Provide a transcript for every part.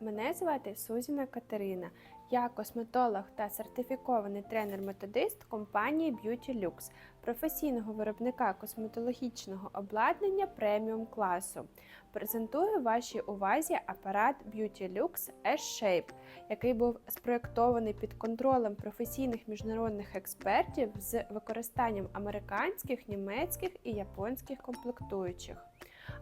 Мене звати Сузіна Катерина. Я косметолог та сертифікований тренер-методист компанії Beauty Lux, професійного виробника косметологічного обладнання преміум класу. Презентую вашій увазі апарат Beauty Lux S-Shape, який був спроєктований під контролем професійних міжнародних експертів з використанням американських, німецьких і японських комплектуючих.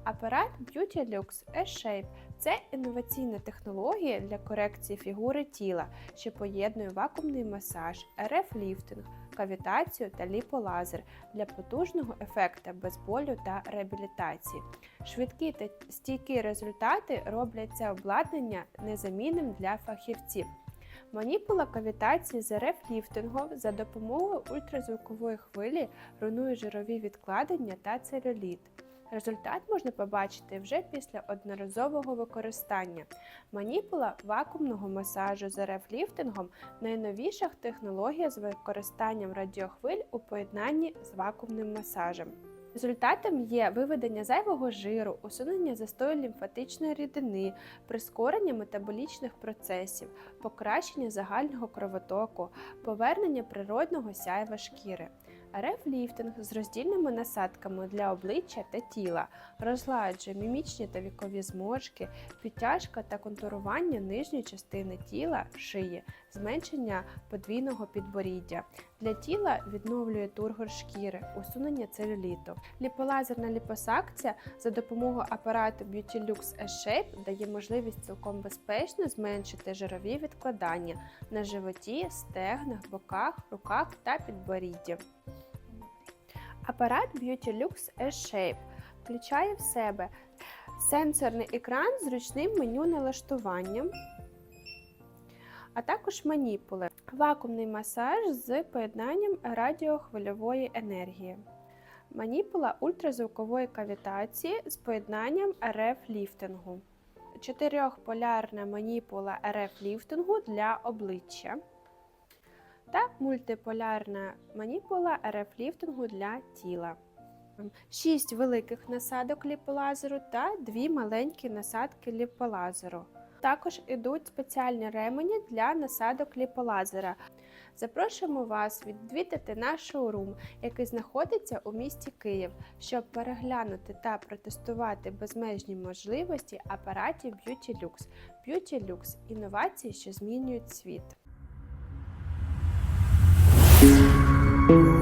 Апарат Beauty Lux S-Shape це інноваційна технологія для корекції фігури тіла, що поєднує вакуумний масаж, РФ-ліфтинг, кавітацію та ліполазер для потужного ефекту без болю та реабілітації. Швидкі та стійкі результати роблять це обладнання незамінним для фахівців. Маніпула кавітації з РФ-ліфтингом за допомогою ультразвукової хвилі руйнує жирові відкладення та целюліт. Результат можна побачити вже після одноразового використання. Маніпула вакуумного масажу з РФ-ліфтингом найновіша технологія з використанням радіохвиль у поєднанні з вакуумним масажем. Результатом є виведення зайвого жиру, усунення застою лімфатичної рідини, прискорення метаболічних процесів, покращення загального кровотоку, повернення природного сяйва шкіри. РФ-ліфтинг з роздільними насадками для обличчя та тіла, розгладжує мімічні та вікові зморшки, підтяжка та контурування нижньої частини тіла, шиї, зменшення подвійного підборіддя. Для тіла відновлює тургор шкіри, усунення целюліту. Ліполазерна ліпосакція за допомогою апарату Beauty Lux S-Shape дає можливість цілком безпечно зменшити жирові відкладання на животі, стегнах, боках, руках та підборідді. Апарат Beauty Lux S-Shape включає в себе сенсорний екран з ручним меню налаштуванням, а також маніпули, вакуумний масаж з поєднанням радіохвильової енергії, маніпула ультразвукової кавітації з поєднанням РФ-ліфтингу, чотирьохполярна маніпула РФ-ліфтингу для обличчя та мультиполярна маніпула РФ-ліфтингу для тіла. Шість великих насадок ліполазеру та дві маленькі насадки ліполазеру. Також ідуть спеціальні ремені для насадок ліполазера. Запрошуємо вас відвідати наш шоурум, який знаходиться у місті Київ, щоб переглянути та протестувати безмежні можливості апаратів Beauty Lux. Beauty Lux – інновації, що змінюють світ. Thank you